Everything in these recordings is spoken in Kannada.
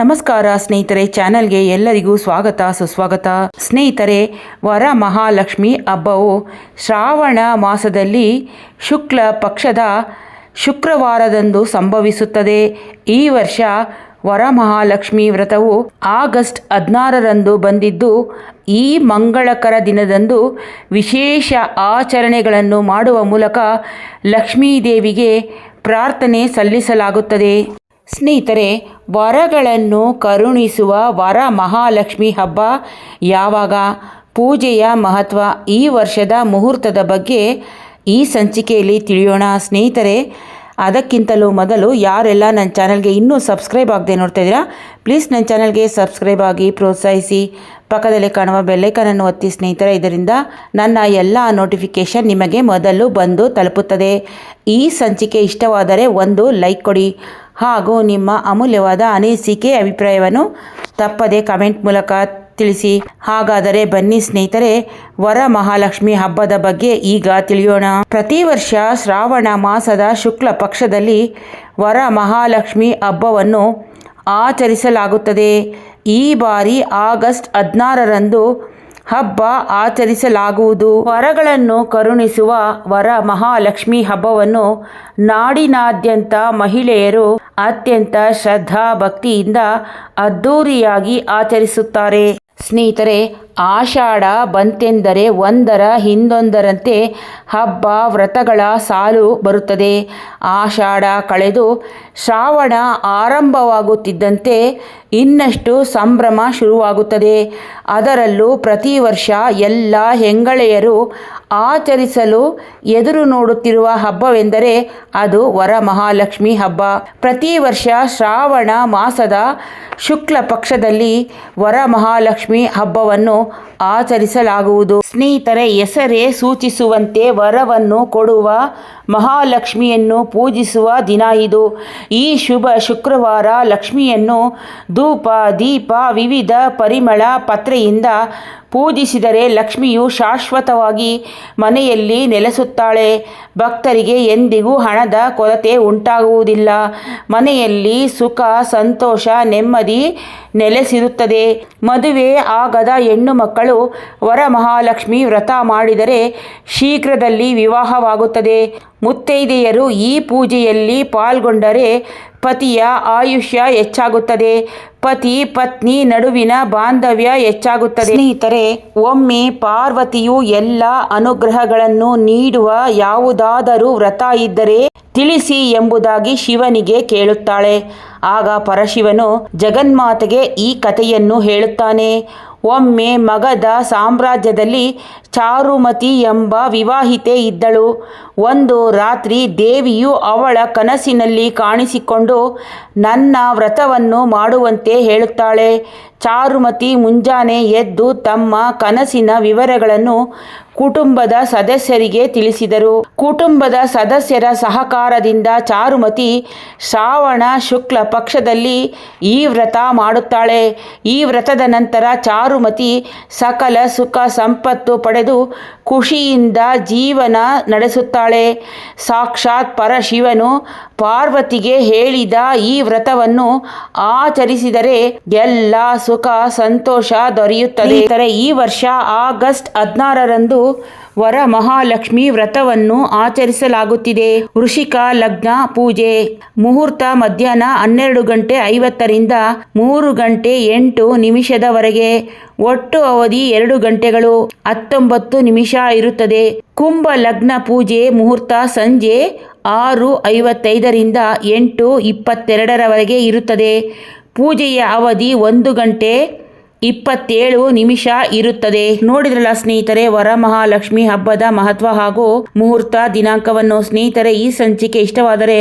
ನಮಸ್ಕಾರ ಸ್ನೇಹಿತರೆ, ಚಾನೆಲ್ಗೆ ಎಲ್ಲರಿಗೂ ಸ್ವಾಗತ, ಸುಸ್ವಾಗತ. ಸ್ನೇಹಿತರೆ ವರ ಮಹಾಲಕ್ಷ್ಮಿ ಹಬ್ಬವು ಶ್ರಾವಣ ಮಾಸದಲ್ಲಿ ಶುಕ್ಲ ಪಕ್ಷದ ಶುಕ್ರವಾರದಂದು ಸಂಭವಿಸುತ್ತದೆ. ಈ ವರ್ಷ ವರಮಹಾಲಕ್ಷ್ಮಿ ವ್ರತವು ಆಗಸ್ಟ್ ಹದಿನಾರರಂದು ಬಂದಿದ್ದು, ಈ ಮಂಗಳಕರ ದಿನದಂದು ವಿಶೇಷ ಆಚರಣೆಗಳನ್ನು ಮಾಡುವ ಮೂಲಕ ಲಕ್ಷ್ಮೀದೇವಿಗೆ ಪ್ರಾರ್ಥನೆ ಸಲ್ಲಿಸಲಾಗುತ್ತದೆ. ಸ್ನೇಹಿತರೆ, ವರಗಳನ್ನು ಕರುಣಿಸುವ ವರ ಮಹಾಲಕ್ಷ್ಮಿ ಹಬ್ಬ ಯಾವಾಗ? ಪೂಜೆಯ ಮಹತ್ವ ಈ ವರ್ಷದ ಮುಹೂರ್ತದ ಬಗ್ಗೆ ಈ ಸಂಚಿಕೆಯಲ್ಲಿ ತಿಳಿಯೋಣ. ಸ್ನೇಹಿತರೆ, ಅದಕ್ಕಿಂತಲೂ ಮೊದಲು ಯಾರೆಲ್ಲ ನನ್ನ ಚಾನಲ್ಗೆ ಇನ್ನೂ ಸಬ್ಸ್ಕ್ರೈಬ್ ಆಗದೆ ನೋಡ್ತಾ ಇದ್ದೀರಾ, ಪ್ಲೀಸ್ ನನ್ನ ಚಾನಲ್ಗೆ ಸಬ್ಸ್ಕ್ರೈಬ್ ಆಗಿ ಪ್ರೋತ್ಸಾಹಿಸಿ. ಪಕ್ಕದಲ್ಲಿ ಕಾಣುವ ಬೆಲ್ಲೈಕನನ್ನು ಒತ್ತಿ ಸ್ನೇಹಿತರ, ಇದರಿಂದ ನನ್ನ ಎಲ್ಲ ನೋಟಿಫಿಕೇಷನ್ ನಿಮಗೆ ಮೊದಲು ಬಂದು ತಲುಪುತ್ತದೆ. ಈ ಸಂಚಿಕೆ ಇಷ್ಟವಾದರೆ ಒಂದು ಲೈಕ್ ಕೊಡಿ. ಹಾಗೂ ನಿಮ್ಮ ಅಮೂಲ್ಯವಾದ ಅನಿಸಿಕೆ ಅಭಿಪ್ರಾಯವನ್ನು ತಪ್ಪದೆ ಕಮೆಂಟ್ ಮೂಲಕ ತಿಳಿಸಿ. ಹಾಗಾದರೆ ಬನ್ನಿ ಸ್ನೇಹಿತರೆ ವರ ಮಹಾಲಕ್ಷ್ಮಿ ಹಬ್ಬದ ಬಗ್ಗೆ ಈಗ ತಿಳಿಯೋಣ. ಪ್ರತಿ ವರ್ಷ ಶ್ರಾವಣ ಮಾಸದ ಶುಕ್ಲ ಪಕ್ಷದಲ್ಲಿ ವರ ಮಹಾಲಕ್ಷ್ಮಿ ಹಬ್ಬವನ್ನು ಆಚರಿಸಲಾಗುತ್ತದೆ. ಈ ಬಾರಿ ಆಗಸ್ಟ್ ಹದಿನಾರರಂದು ಹಬ್ಬ ಆಚರಿಸಲಾಗುವುದು. ವರಗಳನ್ನು ಕರುಣಿಸುವ ವರ ಮಹಾಲಕ್ಷ್ಮಿ ಹಬ್ಬವನ್ನು ನಾಡಿನಾದ್ಯಂತ ಮಹಿಳೆಯರು ಅತ್ಯಂತ ಶ್ರದ್ಧಾ ಭಕ್ತಿಯಿಂದ ಅದ್ಧೂರಿಯಾಗಿ ಆಚರಿಸುತ್ತಾರೆ. ಸ್ನೇಹಿತರೆ, ಆಷಾಢ ಬಂತೆಂದರೆ ಒಂದರ ಹಿಂದೊಂದರಂತೆ ಹಬ್ಬ ವ್ರತಗಳ ಸಾಲು ಬರುತ್ತದೆ. ಆಷಾಢ ಕಳೆದು ಶ್ರಾವಣ ಆರಂಭವಾಗುತ್ತಿದ್ದಂತೆ ಇನ್ನಷ್ಟು ಸಂಭ್ರಮ ಶುರುವಾಗುತ್ತದೆ. ಅದರಲ್ಲೂ ಪ್ರತಿ ವರ್ಷ ಎಲ್ಲ ಹೆಂಗಳೆಯರು ಆಚರಿಸಲು ಎದುರು ನೋಡುತ್ತಿರುವ ಹಬ್ಬವೆಂದರೆ ಅದು ವರಮಹಾಲಕ್ಷ್ಮಿ ಹಬ್ಬ. ಪ್ರತಿ ವರ್ಷ ಶ್ರಾವಣ ಮಾಸದ ಶುಕ್ಲ ಪಕ್ಷದಲ್ಲಿ ವರಮಹಾಲಕ್ಷ್ಮಿ ಹಬ್ಬವನ್ನು ಆಚರಿಸಲಾಗುವುದು. ಸ್ನೇಹಿತರೆ, ಹೆಸರೇ ಸೂಚಿಸುವಂತೆ ವರವನ್ನು ಕೊಡುವ ಮಹಾಲಕ್ಷ್ಮಿಯನ್ನು ಪೂಜಿಸುವ ದಿನ ಇದು. ಈ ಶುಭ ಶುಕ್ರವಾರ ಲಕ್ಷ್ಮಿಯನ್ನು ಧೂಪ, ದೀಪ, ವಿವಿಧ ಪರಿಮಳ ಪತ್ರೆಯಿಂದ ಪೂಜಿಸಿದರೆ ಲಕ್ಷ್ಮಿಯು ಶಾಶ್ವತವಾಗಿ ಮನೆಯಲ್ಲಿ ನೆಲೆಸುತ್ತಾಳೆ. ಭಕ್ತರಿಗೆ ಎಂದಿಗೂ ಹಣದ ಕೊರತೆ ಉಂಟಾಗುವುದಿಲ್ಲ. ಮನೆಯಲ್ಲಿ ಸುಖ, ಸಂತೋಷ, ನೆಮ್ಮದಿ ನೆಲೆಸಿರುತ್ತದೆ. ಮದುವೆ ಆಗದ ಹೆಣ್ಣು ಮಕ್ಕಳು ವರಮಹಾಲಕ್ಷ್ಮಿ ವ್ರತ ಮಾಡಿದರೆ ಶೀಘ್ರದಲ್ಲಿ ವಿವಾಹವಾಗುತ್ತದೆ. ಮುತ್ತೈದೆಯರು ಈ ಪೂಜೆಯಲ್ಲಿ ಪಾಲ್ಗೊಂಡರೆ ಪತಿಯ ಆಯುಷ್ಯ ಹೆಚ್ಚಾಗುತ್ತದೆ. ಪತಿ ಪತ್ನಿ ನಡುವಿನ ಬಾಂಧವ್ಯ ಹೆಚ್ಚಾಗುತ್ತದೆ. ಸ್ನೇಹಿತರೆ ಒಮ್ಮೆ ಪಾರ್ವತಿಯು ಎಲ್ಲ ಅನುಗ್ರಹಗಳನ್ನು ನೀಡುವ ಯಾವುದಾದರೂ ವ್ರತ ಇದ್ದರೆ ತಿಳಿಸಿ ಎಂಬುದಾಗಿ ಶಿವನಿಗೆ ಕೇಳುತ್ತಾಳೆ. ಆಗ ಪರಶಿವನು ಜಗನ್ಮಾತೆಗೆ ಈ ಕಥೆಯನ್ನು ಹೇಳುತ್ತಾನೆ. ಒಮ್ಮೆ ಮಗಧ ಸಾಮ್ರಾಜ್ಯದಲ್ಲಿ ಚಾರುಮತಿ ಎಂಬ ವಿವಾಹಿತೆ ಇದ್ದಳು. ಒಂದು ರಾತ್ರಿ ದೇವಿಯು ಅವಳ ಕನಸಿನಲ್ಲಿ ಕಾಣಿಸಿಕೊಂಡು, ನನ್ನ ವ್ರತವನ್ನು ಮಾಡುವಂತೆ ಹೇಳುತ್ತಾಳೆ. ಚಾರುಮತಿ ಮುಂಜಾನೆ ಎದ್ದು ತಮ್ಮ ಕನಸಿನ ವಿವರಗಳನ್ನು ಕುಟುಂಬದ ಸದಸ್ಯರಿಗೆ ತಿಳಿಸಿದರು. ಕುಟುಂಬದ ಸದಸ್ಯರ ಸಹಕಾರದಿಂದ ಚಾರುಮತಿ ಶ್ರಾವಣ ಶುಕ್ಲ ಪಕ್ಷದಲ್ಲಿ ಈ ವ್ರತ ಮಾಡುತ್ತಾಳೆ. ಈ ವ್ರತದ ನಂತರ ಚಾರುಮತಿ ಸಕಲ ಸುಖ ಸಂಪತ್ತು ಪಡೆದು ಖುಷಿಯಿಂದ ಜೀವನ ನಡೆಸುತ್ತಾಳೆ. ಸಾಕ್ಷಾತ್ ಪರಶಿವನು ಪಾರ್ವತಿಗೆ ಹೇಳಿದ ಈ ವ್ರತವನ್ನು ಆಚರಿಸಿದರೆ ಎಲ್ಲ ಸುಖ, ಸಂತೋಷ ದೊರೆಯುತ್ತದೆ. ಈ ವರ್ಷ ಆಗಸ್ಟ್ ಹದಿನಾರರಂದು ವರ ಮಹಾಲಕ್ಷ್ಮಿ ವ್ರತವನ್ನು ಆಚರಿಸಲಾಗುತ್ತಿದೆ. ವೃಷಿಕ ಲಗ್ನ ಪೂಜೆ. ಮುಹೂರ್ತ ಮಧ್ಯಾಹ್ನ ಹನ್ನೆರಡು ಗಂಟೆ ಐವತ್ತರಿಂದ ಮೂರು ಗಂಟೆ ಎಂಟು ನಿಮಿಷದವರೆಗೆ. ಒಟ್ಟು ಅವಧಿ ಎರಡು ಗಂಟೆಗಳು, ಹತ್ತೊಂಬತ್ತು ನಿಮಿಷ ಇರುತ್ತದೆ. ಕುಂಭ ಲಗ್ನ ಪೂಜೆ ಮುಹೂರ್ತ ಸಂಜೆ ಆರು ಐವತ್ತೈದರಿಂದ ಎಂಟು ಇಪ್ಪತ್ತೆರಡರವರೆಗೆ ಇರುತ್ತದೆ. ಪೂಜೆಯ ಅವಧಿ ಒಂದು ಗಂಟೆ ಇಪ್ಪತ್ತೇಳು ನಿಮಿಷ ಇರುತ್ತದೆ. ನೋಡಿದ್ರಲ್ಲ ಸ್ನೇಹಿತರೆ, ವರಮಹಾಲಕ್ಷ್ಮಿ ಹಬ್ಬದ ಮಹತ್ವ ಹಾಗೂ ಮುಹೂರ್ತ ದಿನಾಂಕವನ್ನು ಸ್ನೇಹಿತರೆ, ಈ ಸಂಚಿಕೆ ಇಷ್ಟವಾದರೆ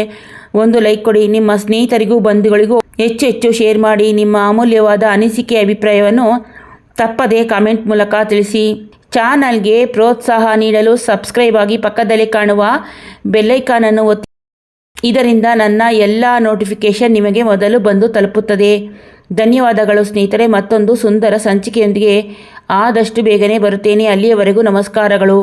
ಒಂದು ಲೈಕ್ ಕೊಡಿ. ನಿಮ್ಮ ಸ್ನೇಹಿತರಿಗೂ ಬಂಧುಗಳಿಗೂ ಹೆಚ್ಚು ಹೆಚ್ಚು ಶೇರ್ ಮಾಡಿ. ನಿಮ್ಮ ಅಮೂಲ್ಯವಾದ ಅನಿಸಿಕೆ ಅಭಿಪ್ರಾಯವನ್ನು ತಪ್ಪದೆ ಕಾಮೆಂಟ್ ಮೂಲಕ ತಿಳಿಸಿ. ಚಾನಲ್ಗೆ ಪ್ರೋತ್ಸಾಹ ನೀಡಲು ಸಬ್ಸ್ಕ್ರೈಬ್ ಆಗಿ ಪಕ್ಕದಲ್ಲಿ ಕಾಣುವ ಬೆಲ್ಲೈಕಾನನ್ನು ಒತ್ತಿ ಇದರಿಂದ ನನ್ನ ಎಲ್ಲ ನೋಟಿಫಿಕೇಷನ್ ನಿಮಗೆ ಮೊದಲು ಬಂದು ತಲುಪುತ್ತದೆ. ಧನ್ಯವಾದಗಳು ಸ್ನೇಹಿತರೆ. ಮತ್ತೊಂದು ಸುಂದರ ಸಂಚಿಕೆಯೊಂದಿಗೆ ಆದಷ್ಟು ಬೇಗನೆ ಬರುತ್ತೇನೆ. ಅಲ್ಲಿಯವರೆಗೂ ನಮಸ್ಕಾರಗಳು.